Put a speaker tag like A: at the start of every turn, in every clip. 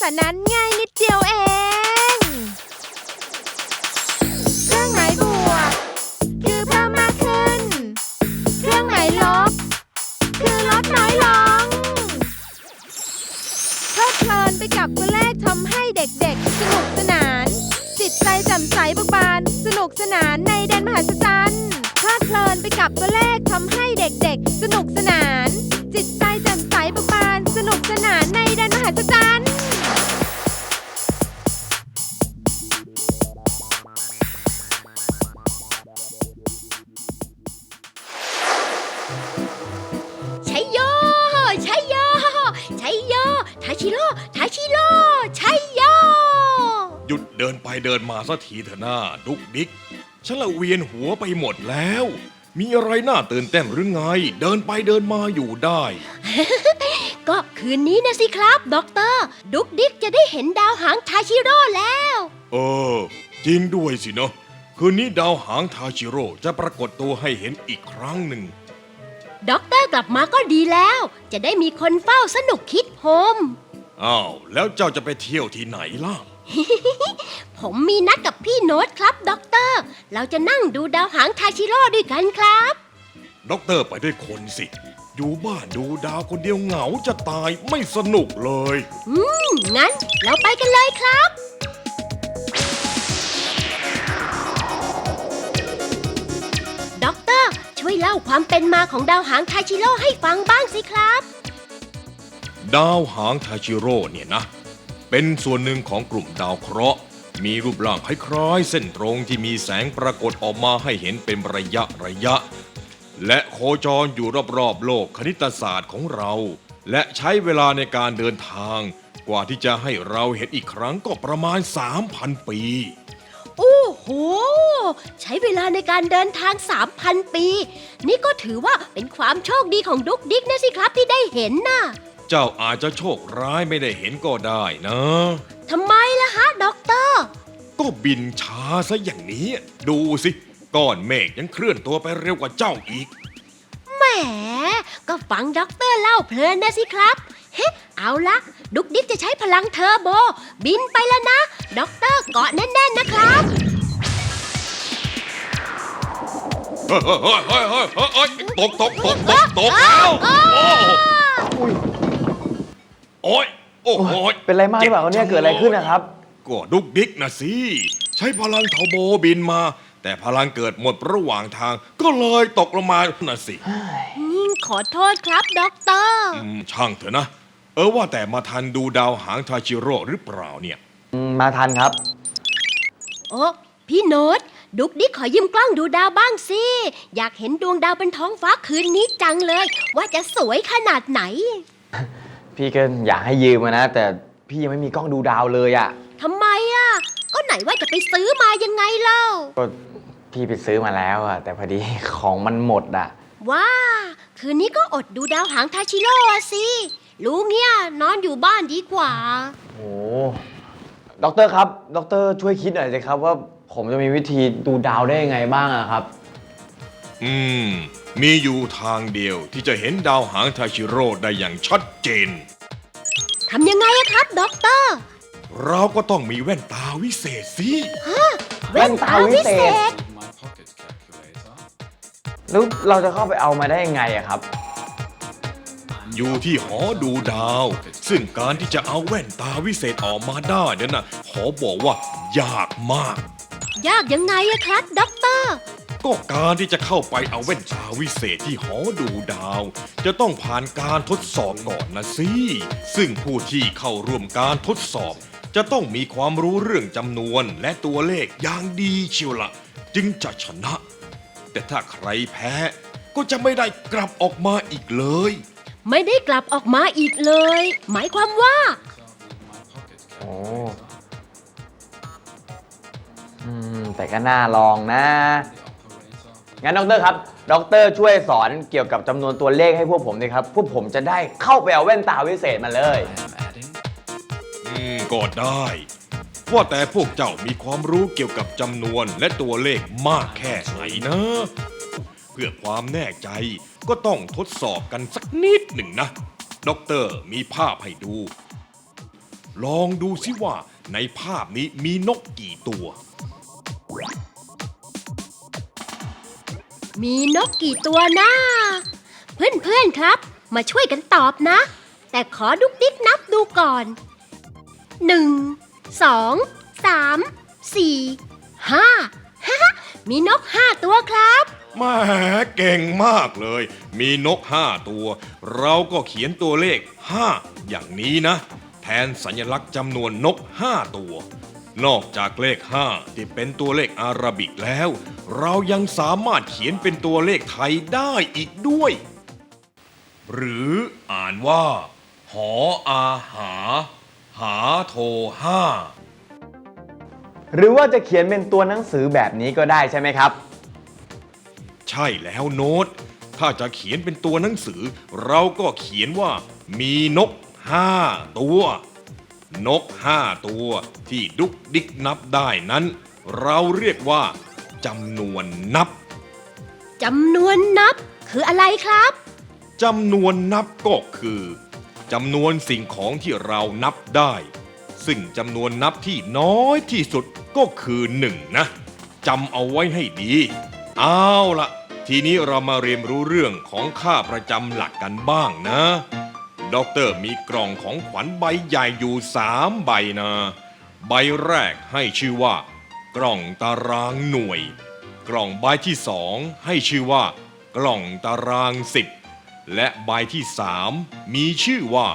A: คณิตศาสตร์นั้นง่ายนิดเดียวเอง เครื่องหมายบวก คือเพิ่มมากขึ้น เครื่องหมายลบ คือลดน้อยลงเพลิดเพลินไปกับตัวเลขทำให้เด็กๆ สนุกสนาน จิตใจแจ่มใสเบิกบาน สนุกสนานในแดนมหัศจรรย์เพลิดเพลินไปกับตัวเลขทำให้เด็กๆ สนุกสนาน จิตใจแจ่มใสเบิกบาน สนุกสนานในแดนมหัศจรรย์
B: ไปเดินมาสักทีเถอะหน้าดุกดิก ฉันละเวียนหัวไปหมดแล้ว มีอะไรน่าตื่นเต้นหรือไง เดินไปเดินมาอยู่ได้
C: ก็คืนนี้นะสิครับด็อกเตอร์ ดุกดิกจะได้เห็นดาวหางทาชิโร่แล้ว
B: เออ จริงด้วยสิเนาะคืนนี้ดาวหางทาชิโร่จะปรากฏตัวให้เห็นอีกครั้งหนึ่ง
C: ด็อกเตอร์กลับมาก็ดีแล้ว จะได้มีคนเฝ้าสนุกคิดโฮม
B: อ้าว แล้วเจ้าจะไปเที่ยวที่ไหนล่ะ
C: ผมมีนัดกับพี่โน้ตครับด็อกเตอร์ เราจะนั่งดูดาวหางทาชิโร่ด้วยกันครับ
B: ด็อกเตอร์ไปด้วยคนสิ อยู่บ้านดูดาวคนเดียวเหงาจะตายไม่สนุกเลย
C: อืม งั้นเราไปกันเลยครับ ด็อกเตอร์ ช่วยเล่าความเป็นมาของดาวหางทาชิโร่ให้ฟังบ้างสิครับ
B: ดาวหางทาชิโร่เนี่ยนะ เป็นส่วนหนึ่งของกลุ่มดาวเคราะห์ มีรูปร่างคล้ายๆเส้นตรงที่มีแสงปรากฏออกมาให้เห็นเป็นระยะระยะ และโคจรอยู่รอบๆโลกคณิตศาสตร์ของเรา และใช้เวลาในการเดินทาง กว่าที่จะให้เราเห็นอีกครั้งก็ประมาณ 3,000 ปี
C: โอ้โห ใช้เวลาในการเดินทาง 3,000 ปี นี่ก็ถือว่าเป็นความโชคดีของดุกดิกนะสิครับที่ได้เห็นน่ะ
B: เจ้าอาจจะโชคร้ายไม่ได้เห็นก็ได้นะ
C: ทำไมล่ะฮะด็อกเตอร์
B: ก็บินช้าซะอย่างนี้ ดูสิก้อนเมฆยังเคลื่อนตัวไปเร็วกว่าเจ้าอีก
C: แหม ก็ฟังด็อกเตอร์เล่าเพลินนะสิครับ เฮ้ เอาละดุกดิกจะใช้พลังเทอร์โบ บินไปแล้วนะ ด็อกเตอร์เกาะแน่นๆนะครับ
B: เฮ้ยเฮ้ยเฮ้ยเฮ้ยเฮ้ยเฮ้ยตกตกตกตกตกแล้วโอ้ ยโอ้โห
D: เป็นไรมากหรือเปล่าเนี่ยเกิดอะไรขึ้นนะครับ
B: ก็ดุกดิกนะสิ ใช้พลังเทอร์โบบินมา แต่พลังเกิดหมดระหว่างทาง ก็เลยตกลงมาน่ะสิ
C: อืมขอโทษครับด็อกเตอร์
B: อืมช่างเถอะนะ เออว่าแต่มาทันดูดาวหางทาชิโร่หรือเปล่าเนี่ย
D: อืมมาทันครับ
C: โอ้พี่โน้ตดุกดิกขอยืมกล้องดูดาวบ้างสิ อยากเห็นดวงดาวบนท้องฟ้าคืนนี้จังเลย ว่าจะสวยขนาดไหน
D: พี่ก็อยากให้ยืมอะนะ แต่พี่ยังไม่มีกล้องดูดาวเลยอะ่ะ
C: ทำไมอะ ก็ไหนว่าจะไปซื้อมายังไงเล่า
D: ก็พี่ไปซื้อมาแล้วอะแต่พอดีของมันหมดอะ่ะ
C: ว้า คืนนี้ก็อดดูดาวหางทาชิโร่อะสิ รู้เงี้ยนอนอยู่บ้านดีกว่า
D: โอ้ด็อกเตอร์ครับด็อกเตอร์ช่วยคิดหน่อยสิครับว่าผมจะมีวิธีดูดาวได้ยังไงบ้างอะครับ
B: อืม มีอยู่ทางเดียวที่จะเห็นดาวหางทาชิโร่ได้อย่างชัดเจน
C: ทำยังไงอะครับด็อกเตอร์
B: เราก็ต้องมีแว่นตาวิเศษสิ
D: แว่นตาวิเศษแล้วเราจะเข้าไปเอามาได้ยังไงอะครับ
B: อยู่ที่หอดูดาว ซึ่งการที่จะเอาแว่นตาวิเศษออกมาได้เนี่ยนะขอบอกว่ายากมาก
C: ยากยังไงอะครับด็อกเตอร์
B: ก็การที่จะเข้าไปเอาแว่นตาวิเศษที่หอดูดาว จะต้องผ่านการทดสอบก่อนนะสิซึ่งผู้ที่เข้าร่วมการทดสอบ จะต้องมีความรู้เรื่องจำนวนและตัวเลขอย่างดีเชียวละจึงจะชนะ แต่ถ้าใครแพ้ก็จะไม่ได้กลับออกมาอีกเลย
C: ไม่ได้กลับออกมาอีกเลย หมายความว่า
D: โอ้อืม แต่ก็น่าลองนะ งั้นด็อกเตอร์ครับด็อกเตอร์ช่วยสอนเกี่ยวกับจำนวนตัวเลขให้พวกผมด้วยครับ พวกผมจะได้เข้าไปเอาแว่นตาวิเศษมาเลย
B: อืมก็ได้ ว่าแต่พวกเจ้ามีความรู้เกี่ยวกับจำนวนและตัวเลขมากแค่ไหนนะ เพื่อความแน่ใจก็ต้องทดสอบกันสักนิดหนึ่งนะ ด็อกเตอร์มีภาพให้ดู ลองดูสิว่าในภาพนี้มีนกกี่ตัว
C: มีนกกี่ตัวนะเพื่อนๆครับ มาช่วยกันตอบนะ แต่ขอดุกดิกนับดูก่อนหนึ่งสองสามสี่ห้าฮะมีนกห้าตัวครับ
B: แหมาเก่งมากเลย มีนกห้าตัว เราก็เขียนตัวเลขห้าอย่างนี้นะ แทนสัญลักษณ์จำนวนนกห้าตัว นอกจากเลขห้าที่เป็นตัวเลขอาราบิกแล้ว เรายังสามารถเขียนเป็นตัวเลขไทยได้อีกด้วย หรืออ่านว่า หออาหา หาโทห้า
D: หรือว่าจะเขียนเป็นตัวหนังสือแบบนี้ก็ได้ใช่ไหมครับ
B: ใช่แล้วโน้ต ถ้าจะเขียนเป็นตัวหนังสือ เราก็เขียนว่ามีนกห้าตัว นกห้าตัวที่ดุกดิกนับได้นั้น เราเรียกว่าจำนวนนับ
C: จำนวนนับคืออะไรครับ
B: จำนวนนับก็คือจำนวนสิ่งของที่เรานับได้ ซึ่งจำนวนนับที่น้อยที่สุดก็คือหนึ่งนะจำเอาไว้ให้ดี เอาละทีนี้เรามาเรียนรู้เรื่องของค่าประจำหลักกันบ้างนะ ด็อกเตอร์มีกล่องของขวัญใบใหญ่อยู่สามใบนะ ใบแรกให้ชื่อว่า กล่องตารางหน่วย กล่องใบที่สองให้ชื่อว่า กล่องตารางสิบและใบที่สามมีชื่อว่า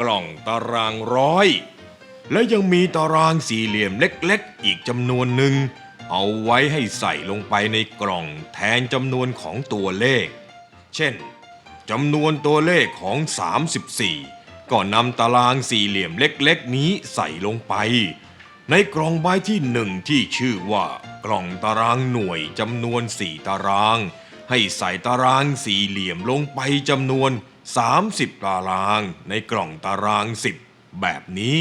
B: กล่องตารางร้อย และยังมีตารางสี่เหลี่ยมเล็กๆ อีกจำนวนหนึ่ง เอาไว้ให้ใส่ลงไปในกล่องแทนจำนวนของตัวเลข เช่น จำนวนตัวเลขของ 34 ก็นำตารางสี่เหลี่ยมเล็กๆ นี้ใส่ลงไป ในกล่องใบที่หนึ่งที่ชื่อว่ากล่องตารางหน่วยจำนวน4ตาราง ให้ใส่ตารางสี่เหลี่ยมลงไปจำนวน 30 ตาราง ในกล่องตาราง 10 แบบนี้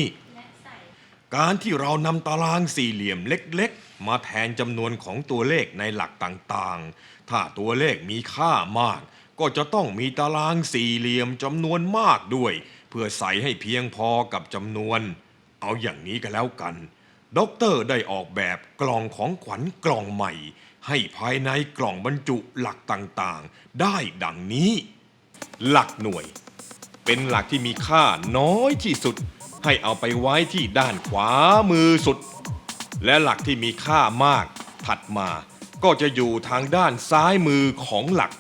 B: การที่เรานำตารางสี่เหลี่ยมเล็กๆ มาแทนจำนวนของตัวเลขในหลักต่างๆ ถ้าตัวเลขมีค่ามาก ก็จะต้องมีตารางสี่เหลี่ยมจำนวนมากด้วย เพื่อใส่ให้เพียงพอกับจำนวน เอาอย่างนี้ก็แล้วกันด็อกเตอร์ได้ออกแบบกล่องของขวัญกล่องใหม่ ให้ภายในกล่องบรรจุหลักต่างๆ ได้ดังนี้ หลักหน่วย เป็นหลักที่มีค่าน้อยที่สุด ให้เอาไปไว้ที่ด้านขวามือสุด และหลักที่มีค่ามากถัดมาก็จะอยู่ทางด้านซ้ายมือของหลัก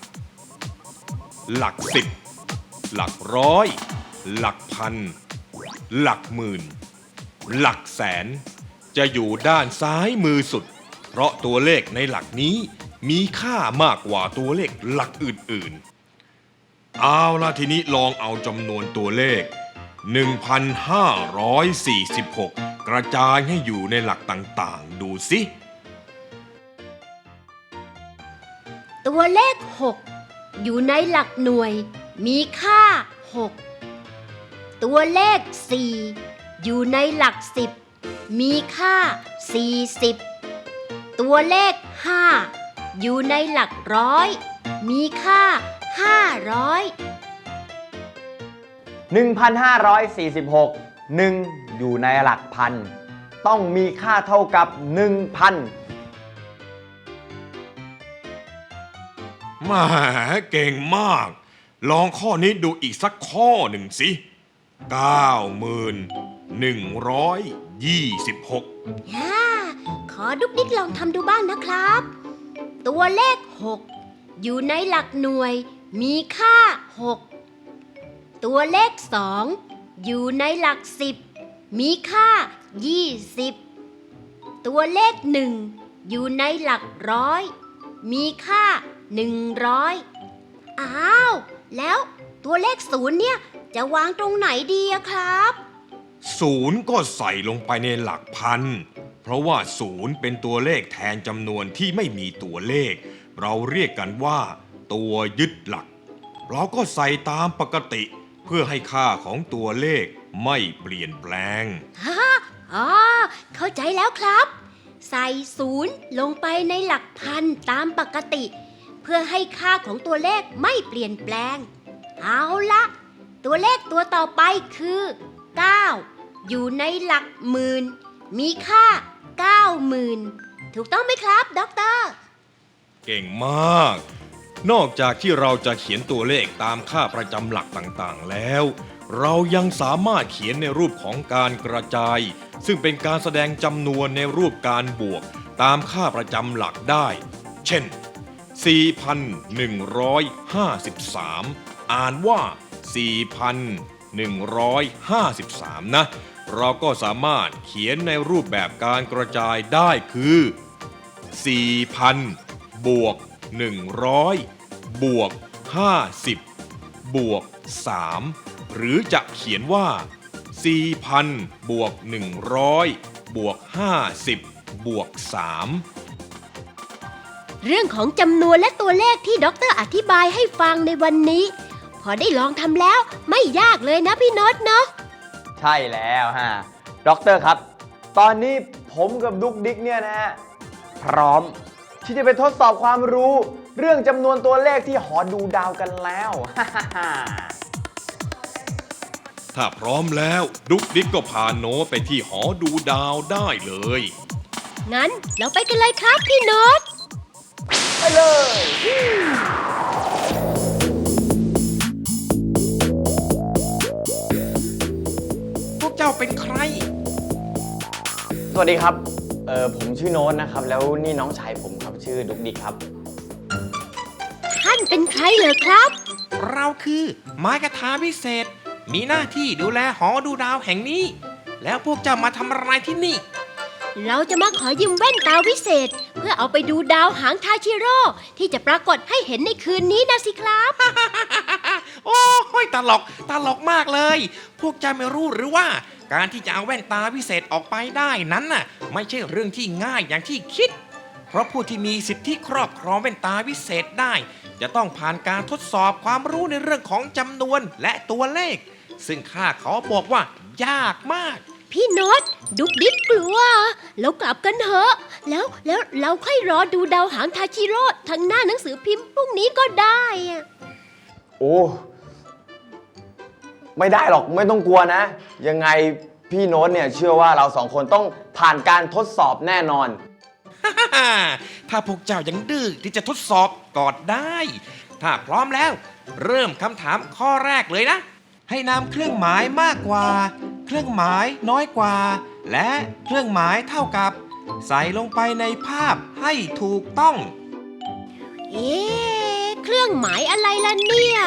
B: หลักสิบ หลักร้อย หลักพัน หลักหมื่น หลักแสน จะอยู่ด้านซ้ายมือสุด เพราะตัวเลขในหลักนี้มีค่ามากกว่าตัวเลขหลักอื่นๆ เอาละทีนี้ลองเอาจำนวนตัวเลข 1,546 กระจายให้อยู่ในหลักต่างๆ ดูสิ
C: ตัวเลข 6 อยู่ในหลักหน่วย มีค่า 6 ตัวเลข 4 อยู่ในหลัก 10 มีค่า 40 ตัวเลข 5 อยู่ในหลักร้อย มีค่า 500
D: 1,546 1 อยู่ในหลักพัน ต้องมีค่าเท่ากับ 1,000
B: แหมเก่งมาก ลองข้อนี้ดูอีกสักข้อหนึ่งสิ9126
C: ย่า ขอดุกดิกลองทำดูบ้างนะครับ ตัวเลข 6 อยู่ในหลักหน่วย มีค่า 6 ตัวเลข 2 อยู่ในหลัก 10 มีค่า 20 ตัวเลข 1 อยู่ในหลักร้อย มีค่า 100อ้าว แล้วตัวเลขศูนย์เนี่ย จะวางตรงไหนดีอะครับ
B: ศูนย์ก็ใส่ลงไปในหลักพัน เพราะว่าศูนย์เป็นตัวเลขแทนจำนวนที่ไม่มีตัวเลข เราเรียกกันว่า ตัวยึดหลัก เราก็ใส่ตามปกติ เพื่อให้ค่าของตัวเลขไม่เปลี่ยนแปลง
C: ฮ่าอ๋อเข้าใจแล้วครับ ใส่ศูนย์ลงไปในหลักพันตามปกติเพื่อให้ค่าของตัวเลขไม่เปลี่ยนแปลง เอาละตัวเลขตัวต่อไปคือ 9 อยู่ในหลักหมื่น มีค่า 90,000 ถูกต้องไหมครับด็อกเตอร์
B: เก่งมาก นอกจากที่เราจะเขียนตัวเลขตามค่าประจำหลักต่างๆแล้ว เรายังสามารถเขียนในรูปของการกระจาย ซึ่งเป็นการแสดงจำนวนในรูปการบวก ตามค่าประจำหลักได้ เช่น 4,153 อ่านว่า 4,153 นะ เราก็สามารถเขียนในรูปแบบการกระจายได้คือ 4,000 บวก 100 บวก 50 บวก 3 หรือจะเขียนว่า 4,000 บวก 100 บวก 50 บวก 3
C: เรื่องของจำนวนและตัวเลขที่ด็อกเตอร์อธิบายให้ฟังในวันนี้ พอได้ลองทำแล้วไม่ยากเลยนะพี่โน็อตเนาะ
D: ใช่แล้วฮะด็อกเตอร์ครับ ตอนนี้ผมกับดุกดิกเนี่ยนะฮะพร้อมที่จะไปทดสอบความรู้ เรื่องจำนวนตัวเลขที่หอดูดาวกันแล้ว
B: ถ้าพร้อมแล้วดุกดิกก็พาโนตไปที่หอดูดาวได้เลย
C: งั้นเราไปกันเลยครับพี่โน็อต
D: ไปเลย
E: พวกเจ้าเป็นใคร
D: สวัสดีครับ เออผมชื่อโน้ตนะครับ แล้วนี่น้องชายผมครับ ชื่อดุกดิกครับ
C: ท่านเป็นใครเหรอครับ
E: เราคือไม้กระทาพิเศษ มีหน้าที่ดูแลหอดูดาวแห่งนี้ แล้วพวกเจ้ามาทำอะไรที่นี่
C: เราจะมาขอยืมแว่นตาวิเศษเพื่อเอาไปดูดาวหางทาชิโร่ที่จะปรากฏให้เห็นในคืนนี้นะสิครับ
E: โอ้ยตลกตลกมากเลย พวกเจ้าไม่รู้หรือว่า การที่จะเอาแว่นตาพิเศษออกไปได้นั้นน่ะ ไม่ใช่เรื่องที่ง่ายอย่างที่คิด เพราะผู้ที่มีสิทธิครอบครองแว่นตาพิเศษได้ จะต้องผ่านการทดสอบความรู้ในเรื่องของจำนวนและตัวเลข ซึ่งข้าขอบอกว่ายากมาก
C: พี่โน็อตดุกดิกกลัวเรากลับกันเถอะ แล้วแล้วเราค่อยรอดูดาวหางทาชิโร่ทางหน้าหนังสือพิมพ์พรุ่งนี้ก็ได้อะ
D: โอ้ไม่ได้หรอกไม่ต้องกลัวนะ ยังไงพี่โน้ตเนี่ยเชื่อว่าเราสองคนต้องผ่านการทดสอบแน่นอน
E: ถ้าพวกเจ้ายังดื้อที่จะทดสอบกอดได้ ถ้าพร้อมแล้ว เริ่มคำถามข้อแรกเลยนะ ให้นำเครื่องหมายมากกว่า เครื่องหมายน้อยกว่า และเครื่องหมายเท่ากับ ใส่ลงไปในภาพให้ถูกต้อง
C: เอ๊ะเครื่องหมายอะไรล่ะเนี่ย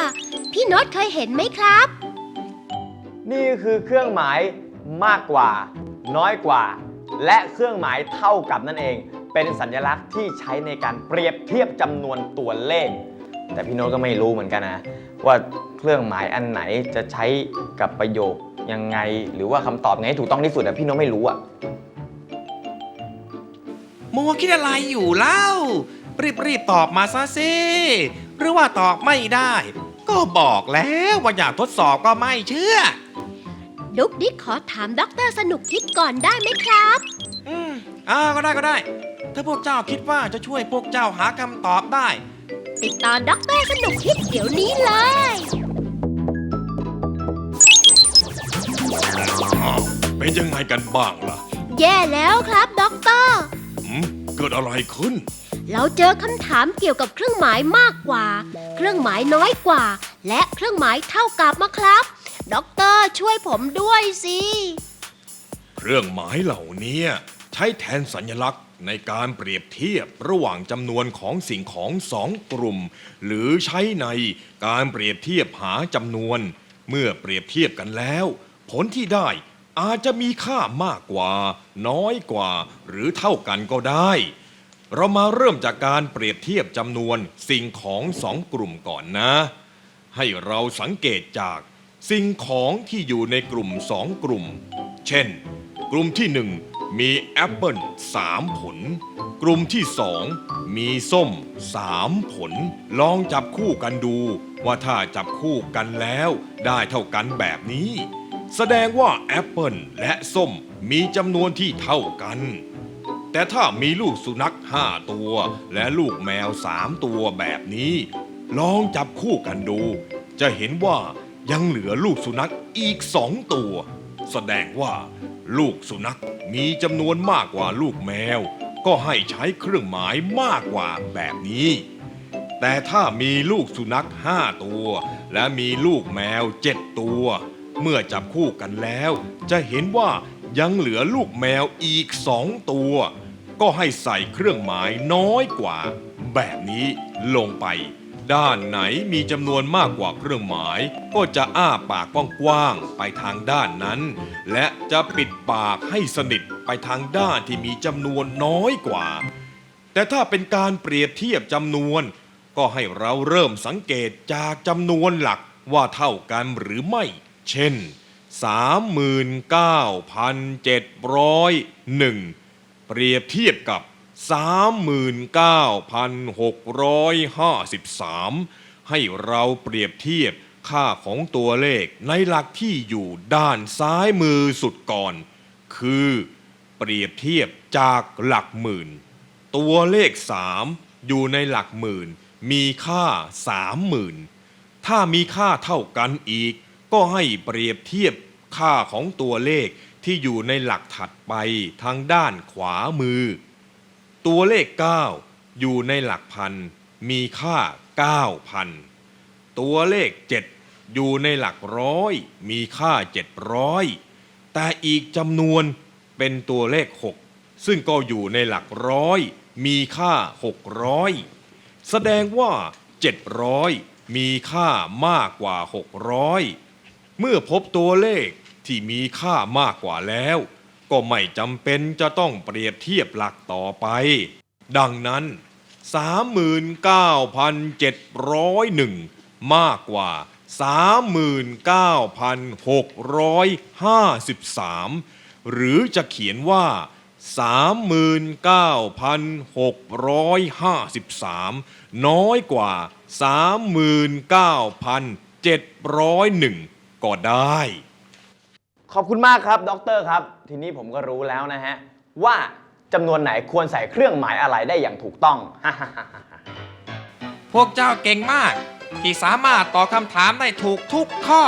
C: พี่โน็อตเคยเห็นไหมครับ
D: นี่คือเครื่องหมายมากกว่า น้อยกว่า และเครื่องหมายเท่ากับนั่นเอง เป็นสัญลักษณ์ที่ใช้ในการเปรียบเทียบจำนวนตัวเลข แต่พี่โน้ตก็ไม่รู้เหมือนกันนะ ว่าเครื่องหมายอันไหนจะใช้กับประโยค ยังไง หรือว่าคำตอบไงให้ถูกต้องที่สุดอะพี่โน้ตไม่รู้อะ
E: มัวคิดอะไรอยู่เล่า รีบรีบๆตอบมาซะสิหรือว่าตอบไม่ได้ ก็บอกแล้วว่าอยากทดสอบก็ไม่เชื่อ
C: ดุกดิกขอถามด็อกเตอร์สนุกคิดก่อนได้ไหมครับ
E: อืมอ่าก็ได้ก็ได้ ถ้าพวกเจ้าคิดว่าจะช่วยพวกเจ้าหาคำตอบได้
C: ติดต่อด็อกเตอร์สนุกคิดเดี๋ยวนี้เลย
B: เป็นยังไงกันบ้างล่ะ
C: แย่แล้วครับด็อกเตอร์
B: หืมเกิดอะไรขึ้น
C: เราเจอคำถามเกี่ยวกับเครื่องหมายมากกว่า เครื่องหมายน้อยกว่า และเครื่องหมายเท่ากับมาครับด็อกเตอร์ช่วยผมด้วยสิ
B: เครื่องหมายเหล่านี้ใช้แทนสัญลักษณ์ในการเปรียบเทียบระหว่างจำนวนของสิ่งของสองกลุ่ม หรือใช้ในการเปรียบเทียบหาจำนวน เมื่อเปรียบเทียบกันแล้ว ผลที่ได้ อาจจะมีค่ามากกว่า น้อยกว่า หรือเท่ากันก็ได้ เรามาเริ่มจากการเปรียบเทียบจำนวนสิ่งของสองกลุ่มก่อนนะ ให้เราสังเกตจากสิ่งของที่อยู่ในกลุ่มสองกลุ่ม เช่น กลุ่มที่หนึ่งมีแอปเปิลสามผล กลุ่มที่สองมีส้มสามผล ลองจับคู่กันดู ว่าถ้าจับคู่กันแล้ว ได้เท่ากันแบบนี้ แสดงว่าแอปเปิลและส้มมีจำนวนที่เท่ากัน แต่ถ้ามีลูกสุนัขห้าตัว และลูกแมวสามตัวแบบนี้ ลองจับคู่กันดู จะเห็นว่ายังเหลือลูกสุนัขอีกสองตัว แสดงว่า ลูกสุนัขมีจำนวนมากกว่าลูกแมว ก็ให้ใช้เครื่องหมายมากกว่าแบบนี้ แต่ถ้ามีลูกสุนัขห้าตัว และมีลูกแมวเจ็ดตัว เมื่อจับคู่กันแล้ว จะเห็นว่ายังเหลือลูกแมวอีกสองตัว ก็ให้ใส่เครื่องหมายน้อยกว่า แบบนี้ลงไป ด้านไหนมีจำนวนมากกว่าเครื่องหมาย ก็จะอ้าปากกว้างๆไปทางด้านนั้น และจะปิดปากให้สนิทไปทางด้านที่มีจำนวนน้อยกว่า แต่ถ้าเป็นการเปรียบเทียบจำนวน ก็ให้เราเริ่มสังเกตจากจำนวนหลักว่าเท่ากันหรือไม่ เช่น 39,701 เปรียบเทียบกับ 39,653 ให้เราเปรียบเทียบค่าของตัวเลขในหลักที่อยู่ด้านซ้ายมือสุดก่อน คือเปรียบเทียบจากหลักหมื่น ตัวเลข 3 อยู่ในหลักหมื่น มีค่า 30,000 ถ้ามีค่าเท่ากันอีก ก็ให้เปรียบเทียบค่าของตัวเลขที่อยู่ในหลักถัดไปทางด้านขวามือ ตัวเลข 9 อยู่ในหลักพัน มีค่า 9,000 ตัวเลข 7 อยู่ในหลักร้อย มีค่า 700 แต่อีกจำนวนเป็นตัวเลข 6 ซึ่งก็อยู่ในหลักร้อย มีค่า 600 แสดงว่า 700 มีค่ามากกว่า 600 เมื่อพบตัวเลขที่มีค่ามากกว่าแล้ว ก็ไม่จำเป็นจะต้องเปรียบเทียบหลักต่อไป ดังนั้น 39,701 มากกว่า 39,653 หรือจะเขียนว่า 39,653 น้อยกว่า 39,701 ก็ได้
D: ขอบคุณมากครับดรครับ ทีนี้ผมก็รู้แล้วนะฮะ ว่าจำนวนไหนควรใส่เครื่องหมายอะไรได้อย่างถูกต้อง
E: พวกเจ้าเก่งมาก ที่สามารถตอบคำถามได้ถูกทุกข้อ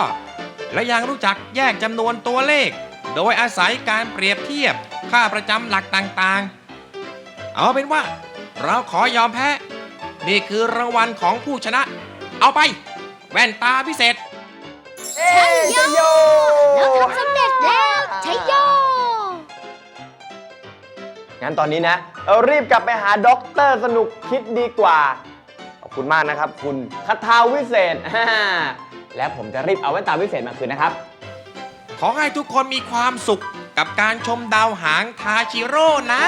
E: และยังรู้จักแยกจำนวนตัวเลข โดยอาศัยการเปรียบเทียบค่าประจำหลักต่างๆ เอาเป็นว่า เราขอยอมแพ้ นี่คือรางวัลของผู้ชนะ เอาไป แว่นตาพิเศษ
D: เอ้ย ชัยโย
C: แล้วทำสำเร็จแล้วใช้โย
D: งั้นตอนนี้นะเรารีบกลับไปหาด็อกเตอร์สนุกคิดดีกว่า ขอบคุณมากนะครับ คุณคาทาวิเศษและผมจะรีบเอาแว่นตาวิเศษมาคืนนะครับ
E: ขอให้ทุกคนมีความสุขกับการชมดาวหางทาชิโร่นะ